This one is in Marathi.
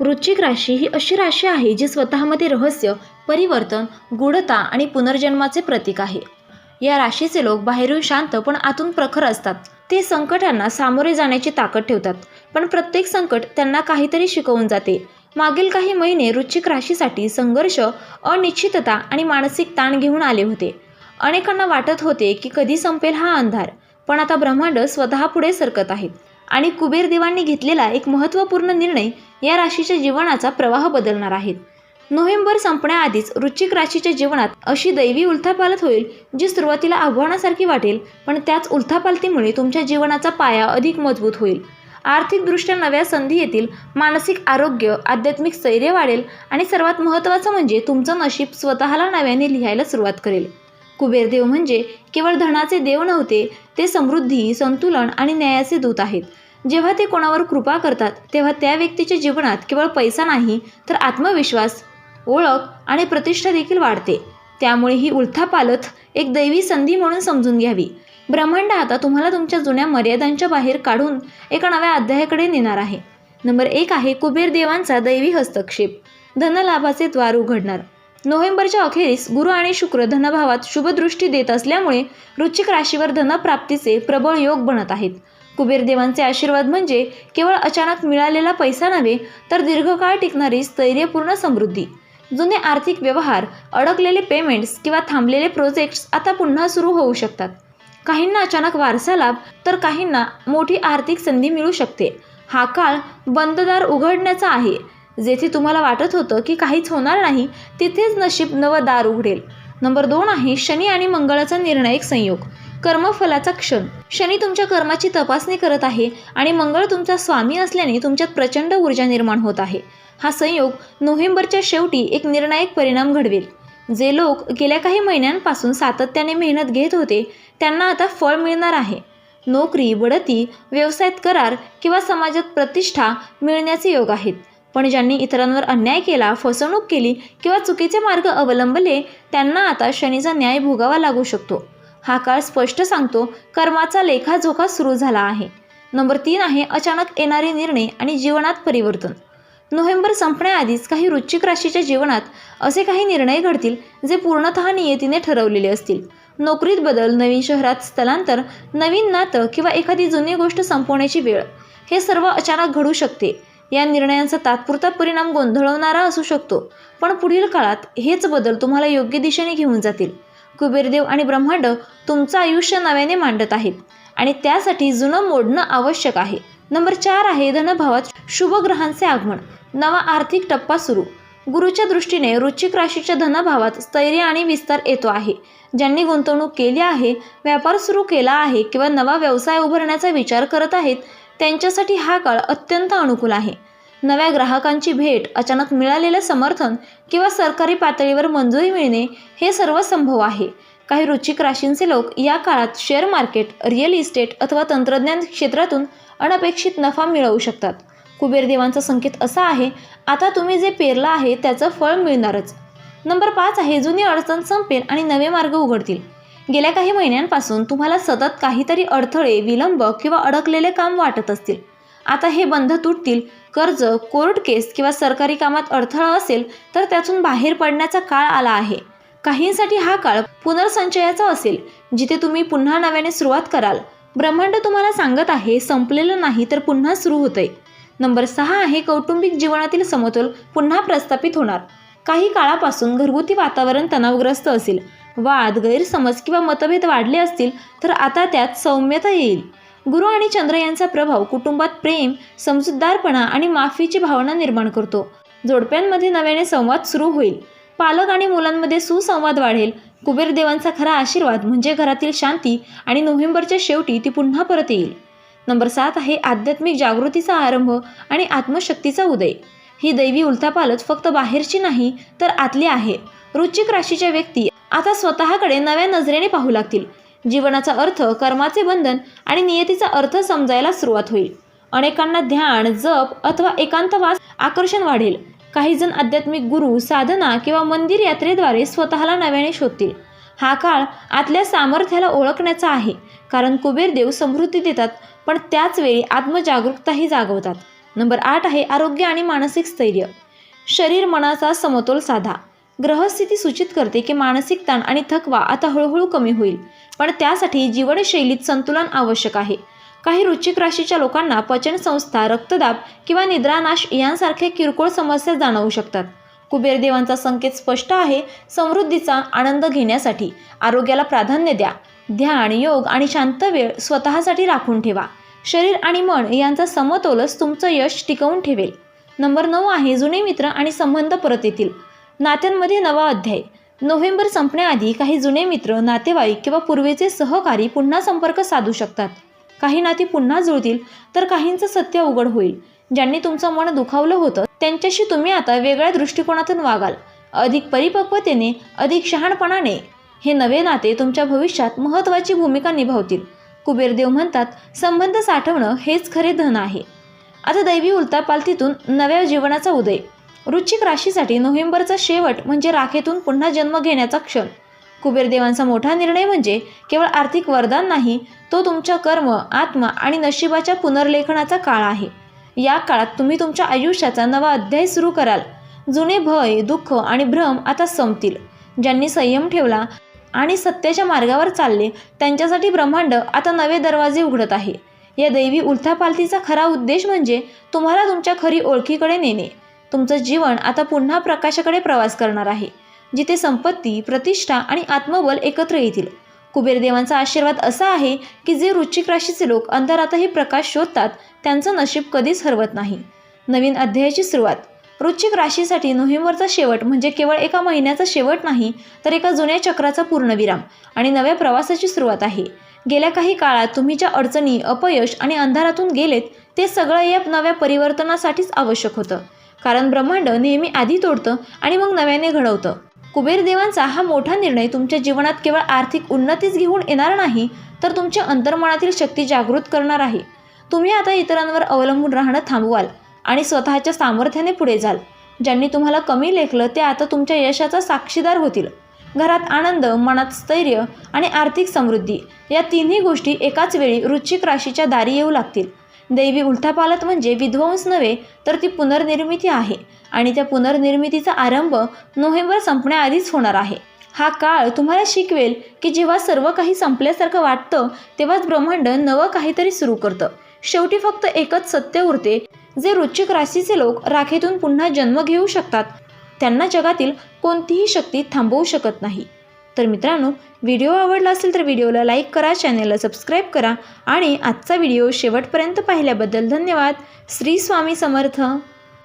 वृश्चिक राशी ही अशी राशी आहे जी स्वतःमध्ये रहस्य परिवर्तन गूढता आणि पुनर्जन्माचे प्रतीक आहे. या राशीचे लोक बाहेरून शांत पण आतून प्रखर असतात. ते संकटांना सामोरे जाण्याची ताकद ठेवतात. पण प्रत्येक संकट त्यांना काहीतरी शिकवून जाते. मागील काही महिने वृश्चिक राशीसाठी संघर्ष अनिश्चितता आणि मानसिक ताण घेऊन आले होते. अनेकांना वाटत होते की कधी संपेल हा अंधार. पण आता ब्रह्मांड स्वतः पुढे सरकत आहेत आणि कुबेर देवांनी घेतलेला एक महत्त्वपूर्ण निर्णय या राशीच्या जीवनाचा प्रवाह बदलणार आहेत नोव्हेंबर संपण्याआधीच वृश्चिक राशीच्या जीवनात अशी दैवी उलथापालत होईल जी सुरुवातीला आव्हानासारखी वाटेल पण त्याच उलथापालतीमुळे तुमच्या जीवनाचा पाया अधिक मजबूत होईल. आर्थिकदृष्ट्या नव्या संधी येतील मानसिक आरोग्य आध्यात्मिक स्थैर्य वाढेल आणि सर्वात महत्त्वाचं म्हणजे तुमचं नशीब स्वतःला नव्याने लिहायला सुरुवात करेल. कुबेरदेव म्हणजे केवळ धनाचे देव नव्हते ते समृद्धी संतुलन आणि न्यायाचे दूत आहेत. जेव्हा ते कोणावर कृपा करतात तेव्हा त्या व्यक्तीच्या जीवनात केवळ पैसा नाही तर आत्मविश्वास ओळख आणि प्रतिष्ठा देखील वाढते. त्यामुळे ही उलथापालथ एक दैवी संधी म्हणून समजून घ्यावी. ब्रह्मांड आता तुम्हाला तुमच्या जुन्या मर्यादांच्या बाहेर काढून एका नव्या अध्यायाकडे नेणार आहे. नंबर एक आहे कुबेर देवांचा दैवी हस्तक्षेप. धनलाभाचे द्वार उघडणार. नोव्हेंबरच्या अखेरीस गुरु आणि शुक्र धनभावात शुभदृष्टी देत असल्यामुळे वृश्चिक राशीवर धनप्राप्तीचे प्रबळ योग बनत आहेत. कुबेर देवांचे आशीर्वाद म्हणजे केवळ अचानक मिळालेला पैसा नव्हे तर दीर्घकाळ टिकणारी स्थैर्यपूर्ण समृद्धी. जुने आर्थिक व्यवहार अडकलेले पेमेंट्स किंवा थांबलेले प्रोजेक्ट्स आता पुन्हा सुरू होऊ शकतात. काहींना अचानक वारसा लाभ तर काहींना मोठी आर्थिक संधी मिळू शकते. हा काळ बंददार उघडण्याचा आहे. जेथे तुम्हाला वाटत होतं की काहीच होणार नाही तिथेच नशीब नवं दार उघडेल. नंबर दोन आहे शनी आणि मंगळाचा निर्णायक संयोग. कर्मफलाचा क्षण. शनी तुमच्या कर्माची तपासणी करत आहे आणि मंगळ तुमचा स्वामी असल्याने तुमच्यात प्रचंड ऊर्जा निर्माण होत आहे. हा संयोग नोव्हेंबरच्या शेवटी एक निर्णायक परिणाम घडवेल. जे लोक गेल्या काही महिन्यांपासून सातत्याने मेहनत घेत होते त्यांना आता फळ मिळणार आहे. नोकरी बढती व्यवसायात करार किंवा समाजात प्रतिष्ठा मिळण्याचे योग आहेत. पण ज्यांनी इतरांवर अन्याय केला फसवणूक केली किंवा चुकीचे मार्ग अवलंबले त्यांना आता शनीचा न्याय भोगावा लागू शकतो. हा काळ स्पष्ट सांगतो कर्माचा लेखाजोखा सुरू झाला आहे. नंबर तीन आहे अचानक येणारे निर्णय आणि जीवनात परिवर्तन. नोव्हेंबर संपण्याआधीच काही वृश्चिक राशीच्या जीवनात असे काही निर्णय घडतील जे पूर्णतः नियतीने ठरवलेले असतील. नोकरीत बदल नवीन शहरात स्थलांतर नवीन नातं किंवा एखादी जुनी गोष्ट संपवण्याची वेळ. हे सर्व अचानक घडू शकते. या निर्णयांचा तात्पुरता परिणाम गोंधळवणारा असू शकतो. पण पुढील काळात हेच बदल तुम्हाला योग्य दिशेने घेऊन जातील. कुबेरदेव आणि ब्रह्मांड तुमचं आयुष्य नव्याने मांडत आहेत. आणि त्यासाठी जुनं मोडणं आवश्यक आहे. नंबर चार आहे धनभावात शुभ ग्रहांचे आगमन. नवा आर्थिक टप्पा सुरू. गुरुच्या दृष्टीने रुचिक राशीच्या धनभावात स्थैर्य आणि विस्तार येतो आहे. ज्यांनी गुंतवणूक केली आहे व्यापार सुरू केला आहे किंवा नवा व्यवसाय उभारण्याचा विचार करत आहेत त्यांच्यासाठी हा काळ अत्यंत अनुकूल आहे. नव्या ग्राहकांची भेट अचानक मिळालेलं समर्थन किंवा सरकारी पातळीवर मंजुरी मिळणे हे सर्व संभव आहे. काही रुचिक राशींचे लोक या काळात शेअर मार्केट रिअल इस्टेट अथवा तंत्रज्ञान क्षेत्रातून अनपेक्षित नफा मिळवू शकतात. कुबेरदेवांचा संकेत असा आहे आता तुम्ही जे पेरलं आहे त्याचं फळ मिळणारच. नंबर पाच आहे जुनी अडचण संपेल आणि नवे मार्ग उघडतील. गेल्या काही महिन्यांपासून तुम्हाला सतत काहीतरी अडथळे विलंब किंवा अडकलेले काम वाटत असतील. आता हे बंध तुटतील. कर्ज कोर्ट केस किंवा सरकारी कामात अडथळा असेल तर त्यातून बाहेर पडण्याचा काळ आला आहे. काहींसाठी हा काळ पुनर्संचयाचा असेल जिथे तुम्ही पुन्हा नव्याने सुरुवात कराल. ब्रह्मांड तुम्हाला सांगत आहे संपलेलं नाही तर पुन्हा सुरू होतंय. नंबर सहा आहे कौटुंबिक जीवनातील समतोल पुन्हा प्रस्थापित होणार. काही काळापासून घरगुती वातावरण तणावग्रस्त असेल. वाद गैरसमज किंवा मतभेद वाढले असतील तर आता त्यात सौम्यता येईल. गुरु आणि चंद्र यांचा प्रभाव कुटुंबात प्रेम समजूतदारपणा आणि माफीची भावना निर्माण करतो. जोडप्यांमध्ये नव्याने संवाद सुरू होईल. पालक आणि मुलांमध्ये सुसंवाद वाढेल. कुबेरदेवांचा खरा आशीर्वाद म्हणजे घरातील शांती आणि नोव्हेंबरच्या शेवटी ती पुन्हा परत येईल. नंबर सात आहे आध्यात्मिक जागृतीचा आरंभ आणि आत्मशक्तीचा उदय. ही दैवी उलथापालच फक्त बाहेरची नाही तर आतली आहे. वृश्चिक राशीच्या व्यक्ती आता स्वतःकडे नव्या नजरेने पाहू लागतील. जीवनाचा अर्थ कर्माचे बंधन आणि नियतीचा अर्थ समजायला सुरुवात होईल. अनेकांना ध्यान जप अथवा एकांतवास आकर्षण वाढेल. काही जण आध्यात्मिक गुरु साधना किंवा मंदिर यात्रेद्वारे स्वतःला नव्याने शोधतील. हा काळ आतल्या सामर्थ्याला ओळखण्याचा आहे कारण कुबेरदेव समृद्धी देतात पण त्याच वेळी आत्मजागरूकताही जागवतात. नंबर आठ आहे आरोग्य आणि मानसिक स्थैर्य. शरीर मनाचा समतोल साधा. ग्रहस्थिती सूचित करते की मानसिक ताण आणि थकवा आता हळूहळू कमी होईल. पण त्यासाठी जीवनशैलीत संतुलन आवश्यक आहे. काही वृश्चिक राशीच्या लोकांना पचनसंस्था रक्तदाब किंवा निद्रानाश यांसारख्या किरकोळ समस्या जाणवू शकतात. कुबेरदेवांचा संकेत स्पष्ट आहे समृद्धीचा आनंद घेण्यासाठी. आरोग्याला प्राधान्य द्या. ध्यान योग आणि शांत वेळ स्वतःसाठी राखून ठेवा. शरीर आणि मन यांचा समतोलच तुमचं यश टिकवून ठेवेल. नंबर नऊ आहे जुने मित्र आणि संबंध परत येतील. नात्यांमध्ये नवा अध्याय. नोव्हेंबर संपण्याआधी काही जुने मित्र नातेवाईक किंवा पूर्वीचे सहकारी पुन्हा संपर्क साधू शकतात. काही नाती पुन्हा जुळतील तर काहींचं सत्य उघड होईल. ज्यांनी तुमचं मन दुखावलं होतं त्यांच्याशी तुम्ही आता वेगळ्या दृष्टिकोनातून वागाल. अधिक परिपक्वतेने अधिक शहाणपणाने. हे नवे नाते तुमच्या भविष्यात महत्त्वाची भूमिका निभावतील. कुबेरदेव म्हणतात संबंध साठवणं हेच खरे धन आहे. आता दैवी उलतापालतीतून नव्या जीवनाचा उदय. वृश्चिक राशीसाठी नोव्हेंबरचा शेवट म्हणजे राखेतून पुन्हा जन्म घेण्याचा क्षण. कुबेरदेवांचा मोठा निर्णय म्हणजे केवळ आर्थिक वरदान नाही तो तुमच्या कर्म आत्मा आणि नशिबाच्या पुनर्लेखनाचा काळ आहे. या काळात तुम्ही तुमच्या आयुष्याचा नवा अध्याय सुरू कराल. जुने भय दुःख आणि भ्रम आता संपतील. ज्यांनी संयम ठेवला आणि सत्याच्या मार्गावर चालले त्यांच्यासाठी ब्रह्मांड आता नवे दरवाजे उघडत आहे. या दैवी उलथापालथीचा खरा उद्देश म्हणजे तुम्हाला तुमच्या खरी ओळखीकडे नेणे. तुमचं जीवन आता पुन्हा प्रकाशाकडे प्रवास करणार आहे जिथे संपत्ती प्रतिष्ठा आणि आत्मबल एकत्र येतील. कुबेरदेवांचा आशीर्वाद असा आहे की जे वृश्चिक राशीचे लोक अंधारातही प्रकाश शोधतात त्यांचं नशीब कधीच हरवत नाही. नवीन अध्यायाची सुरुवात. वृश्चिक राशीसाठी नोव्हेंबरचा शेवट म्हणजे केवळ एका महिन्याचा शेवट नाही तर एका जुन्या चक्राचा पूर्णविराम आणि नव्या प्रवासाची सुरुवात आहे. गेल्या काही काळात तुम्ही ज्या अडचणी अपयश आणि अंधारातून गेलेत ते सगळं या नव्या परिवर्तनासाठीच आवश्यक होतं. कारण ब्रह्मांड नेहमी आधी तोडतं आणि मग नव्याने घडवतं. कुबेर देवांचा हा मोठा निर्णय तुमच्या जीवनात केवळ आर्थिक उन्नतीच घेऊन येणार नाही तर तुमच्या अंतर्मनातील शक्ती जागृत करणार आहे. तुम्ही आता इतरांवर अवलंबून राहणं थांबवाल आणि स्वतःच्या सामर्थ्याने पुढे जाल. ज्यांनी तुम्हाला कमी लेखलं ते आता तुमच्या यशाचा साक्षीदार होतील. घरात आनंद मनात स्थैर्य आणि आर्थिक समृद्धी या तिन्ही गोष्टी एकाच वेळी वृश्चिक राशीच्या दारी येऊ लागतील. दैवी उलथापालत म्हणजे विध्वंस नव्हे तर ती पुनर्निर्मिती आहे. आणि त्या पुनर्निर्मितीचा आरंभ नोव्हेंबर संपण्याआधीच होणार आहे. हा काळ तुम्हाला शिकवेल की जेव्हा सर्व काही संपल्यासारखं वाटतं तेव्हाच ब्रह्मांड नवं काहीतरी सुरू करतं. शेवटी फक्त एकच सत्य उरते जे वृश्चिक राशीचे लोक राखेतून पुन्हा जन्म घेऊ शकतात. त्यांना जगातील कोणतीही शक्ती थांबवू शकत नाही. तर मित्रांनो व्हिडिओ आवडला असेल तर व्हिडिओला लाईक करा चॅनेलला सबस्क्राईब करा आणि आजचा व्हिडिओ शेवटपर्यंत पाहिल्याबद्दल धन्यवाद. श्री स्वामी समर्थ.